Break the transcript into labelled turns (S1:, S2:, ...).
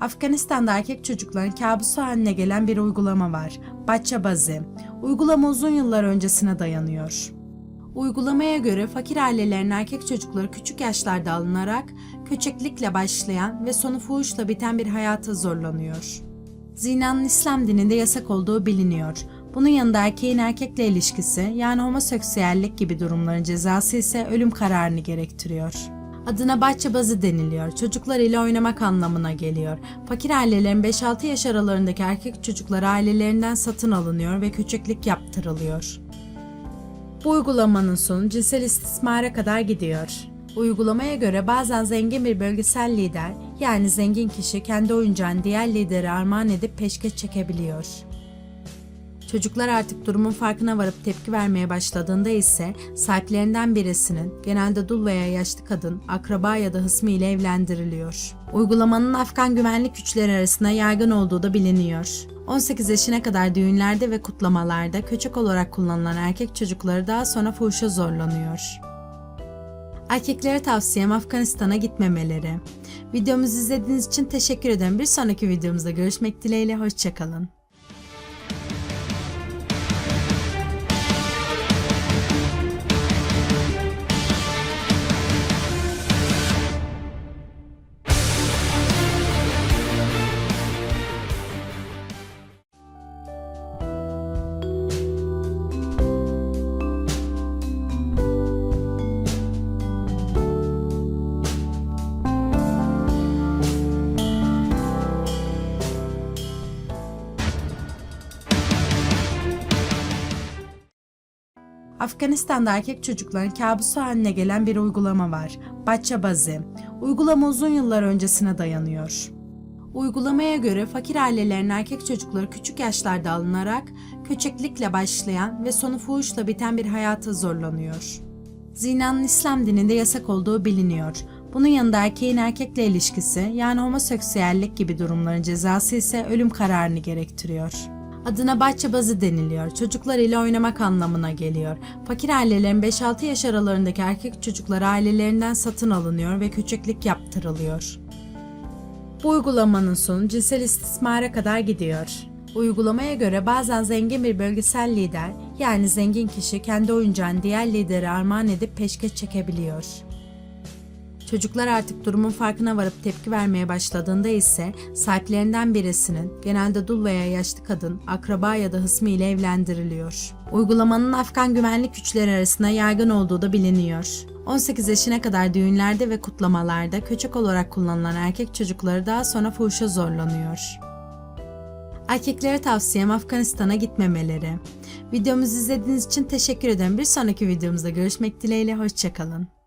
S1: Afganistan'da erkek çocukların kabusu haline gelen bir uygulama var. Bachabazi. Uygulama uzun yıllar öncesine dayanıyor. Uygulamaya göre fakir ailelerin erkek çocukları küçük yaşlarda alınarak köçeklikle başlayan ve sonu fuhuşla biten bir hayata zorlanıyor. Zinanın İslam dininde yasak olduğu biliniyor. Bunun yanında erkeğin erkekle ilişkisi yani homoseksüellik gibi durumların cezası ise ölüm kararını gerektiriyor. Adına bahçebazı deniliyor. Çocuklar ile oynamak anlamına geliyor. Fakir ailelerin 5-6 yaş aralarındaki erkek çocukları ailelerinden satın alınıyor ve köçeklik yaptırılıyor. Bu uygulamanın sonu cinsel istismara kadar gidiyor. Uygulamaya göre bazen zengin bir bölgesel lider yani zengin kişi kendi oyuncağını diğer lideri armağan edip peşkeş çekebiliyor. Çocuklar artık durumun farkına varıp tepki vermeye başladığında ise sahiplerinden birisinin genelde dul veya yaşlı kadın, akraba ya da hısmı ile evlendiriliyor. Uygulamanın Afgan güvenlik güçleri arasında yaygın olduğu da biliniyor. 18 yaşına kadar düğünlerde ve kutlamalarda köçek olarak kullanılan erkek çocukları daha sonra fuhuşa zorlanıyor. Erkeklere tavsiyem Afganistan'a gitmemeleri. Videomuzu izlediğiniz için teşekkür ederim. Bir sonraki videomuzda görüşmek dileğiyle. Hoşçakalın. Afganistan'da erkek çocukların kabusu haline gelen bir uygulama var. Bachabazi. Uygulama uzun yıllar öncesine dayanıyor. Uygulamaya göre fakir ailelerin erkek çocukları küçük yaşlarda alınarak köçeklikle başlayan ve sonu fuhuşla biten bir hayata zorlanıyor. Zinanın İslam dininde yasak olduğu biliniyor. Bunun yanında erkeğin erkekle ilişkisi yani homoseksüellik gibi durumların cezası ise ölüm kararını gerektiriyor. Adına bahçebazı deniliyor. Çocuklar ile oynamak anlamına geliyor. Fakir ailelerin 5-6 yaş aralarındaki erkek çocukları ailelerinden satın alınıyor ve köçeklik yaptırılıyor. Bu uygulamanın sonu cinsel istismara kadar gidiyor. Uygulamaya göre bazen zengin bir bölgesel lider yani zengin kişi kendi oyuncağını diğer lideri armağan edip peşkeş çekebiliyor. Çocuklar artık durumun farkına varıp tepki vermeye başladığında ise sahiplerinden birisinin genelde dul veya yaşlı kadın, akraba ya da hısmı ile evlendiriliyor. Uygulamanın Afgan güvenlik güçleri arasında yaygın olduğu da biliniyor. 18 yaşına kadar düğünlerde ve kutlamalarda köçek olarak kullanılan erkek çocukları daha sonra fuhuşa zorlanıyor. Erkeklere tavsiyem Afganistan'a gitmemeleri. Videomuzu izlediğiniz için teşekkür ederim. Bir sonraki videomuzda görüşmek dileğiyle. Hoşçakalın.